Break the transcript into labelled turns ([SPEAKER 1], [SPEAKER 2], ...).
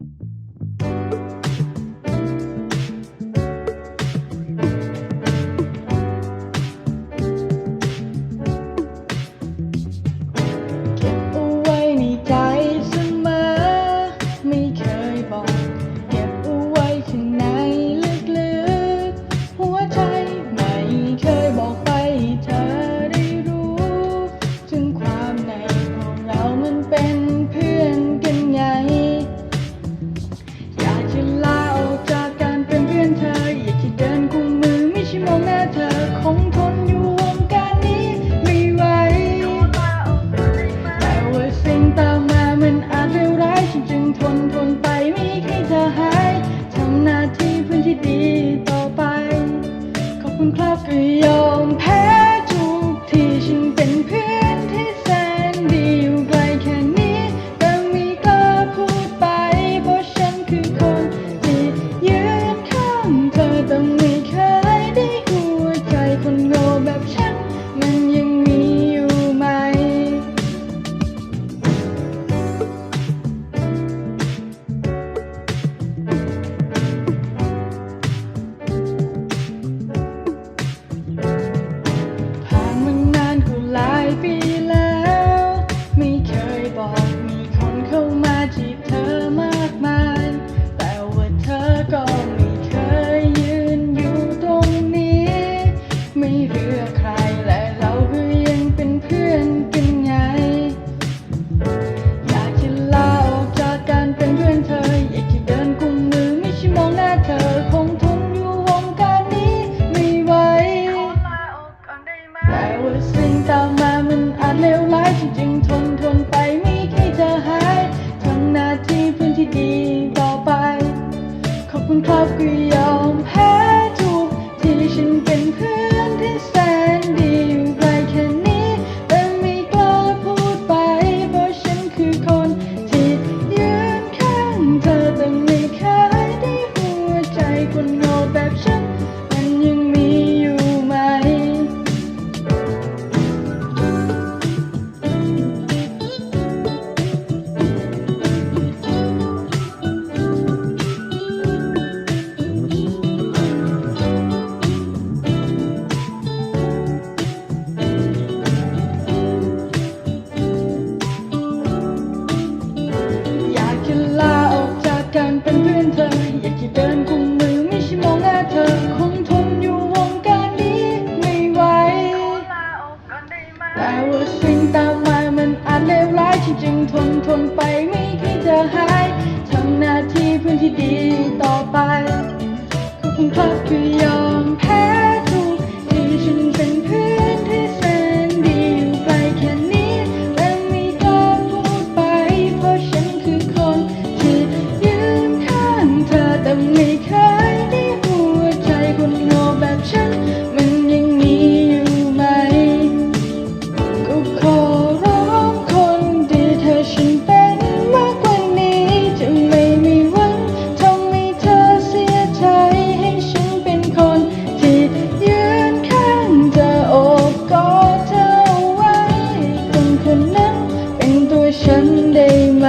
[SPEAKER 1] you จึงทนทนไปไม่เคยจะหายทั้งนาทีเพื่อนที่ดีต่อไป ขอบคุณครับกรี อหายทำหน้าที่เพื่อนที่ดีต่อไปคุณครัคือยอมแพ้ทุก ฉันได้ไหม